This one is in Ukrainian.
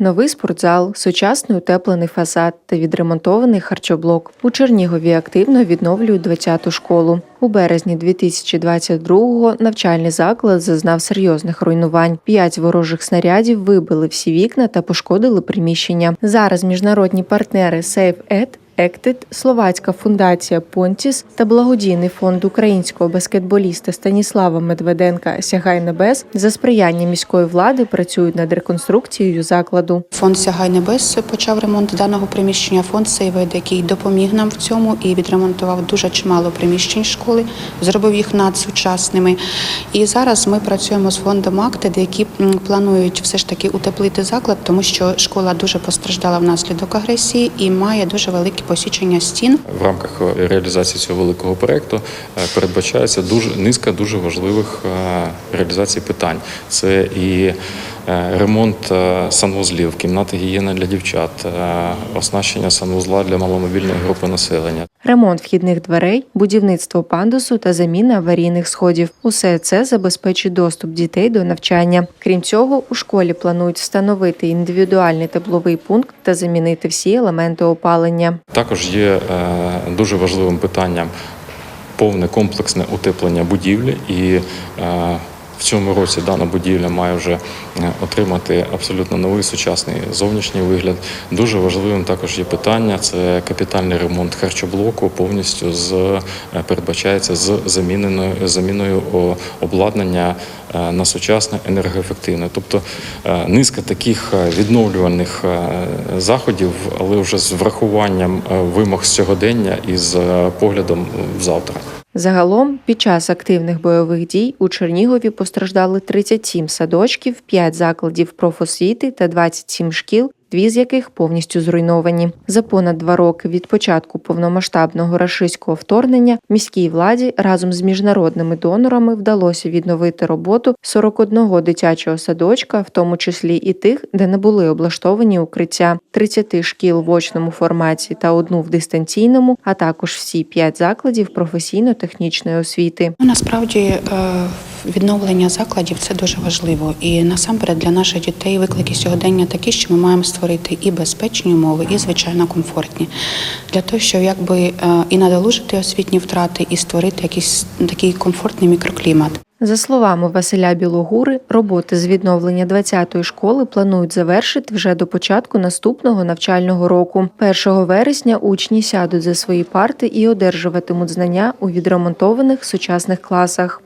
Новий спортзал, сучасний утеплений фасад та відремонтований харчоблок. У Чернігові активно відновлюють 20-ту школу. У березні 2022-го навчальний заклад зазнав серйозних руйнувань. П'ять ворожих снарядів вибили всі вікна та пошкодили приміщення. Зараз міжнародні партнери SafeEd Ектит, словацька фундація Понтіс та благодійний фонд українського баскетболіста Станіслава Медведенка Сягай небес за сприяння міської влади працюють над реконструкцією закладу. Фонд Сягай Небес почав ремонт даного приміщення. Фонд Сейвед, який допоміг нам в цьому і відремонтував дуже чимало приміщень школи, зробив їх надсучасними. І зараз ми працюємо з фондом Актед, які планують все ж таки утеплити заклад, тому що школа дуже постраждала внаслідок агресії і має дуже великі посічення стін. В рамках реалізації цього великого проекту е, передбачається дуже низка дуже важливих е, реалізацій питань. Це і е, ремонт е, санвузлів, кімнати гігієни для дівчат, е, оснащення санвузла для маломобільної групи населення. Ремонт вхідних дверей, будівництво пандусу та заміна аварійних сходів. Усе це забезпечить доступ дітей до навчання. Крім цього, у школі планують встановити індивідуальний тепловий пункт та замінити всі елементи опалення. Також є е, дуже важливим питанням повне комплексне утеплення будівлі і е, в цьому році дана будівля має вже е, отримати абсолютно новий сучасний зовнішній вигляд. Дуже важливим також є питання: це капітальний ремонт харчоблоку, повністю з е, передбачається з заміненою заміною обладнання е, на сучасне енергоефективне. Тобто низка таких відновлювальних заходів, але вже з врахуванням вимог сьогодення і з поглядом завтра. Загалом, під час активних бойових дій у Чернігові постраждали 37 садочків, 5 закладів профосвіти та 27 шкіл, дві з яких повністю зруйновані. За понад два роки від початку повномасштабного рашистського вторгнення міській владі разом з міжнародними донорами вдалося відновити роботу 41 дитячого садочка, в тому числі і тих, де не були облаштовані укриття, 30 шкіл в очному форматі та одну в дистанційному, а також всі 5 закладів професійно-технічної освіти. Ну, Насправді е, відновлення закладів це дуже важливо. І насамперед для наших дітей виклики сьогодення такі, що ми маємо створити і безпечні умови, і звичайно комфортні. Для того, щоб якби е, і надолужити освітні втрати, і створити якийсь такий комфортний мікроклімат. За словами Василя Білогури, роботи з відновлення 20-ї школи планують завершити вже до початку наступного навчального року. 1 вересня учні сядуть за свої парти і одержуватимуть знання у відремонтованих сучасних класах.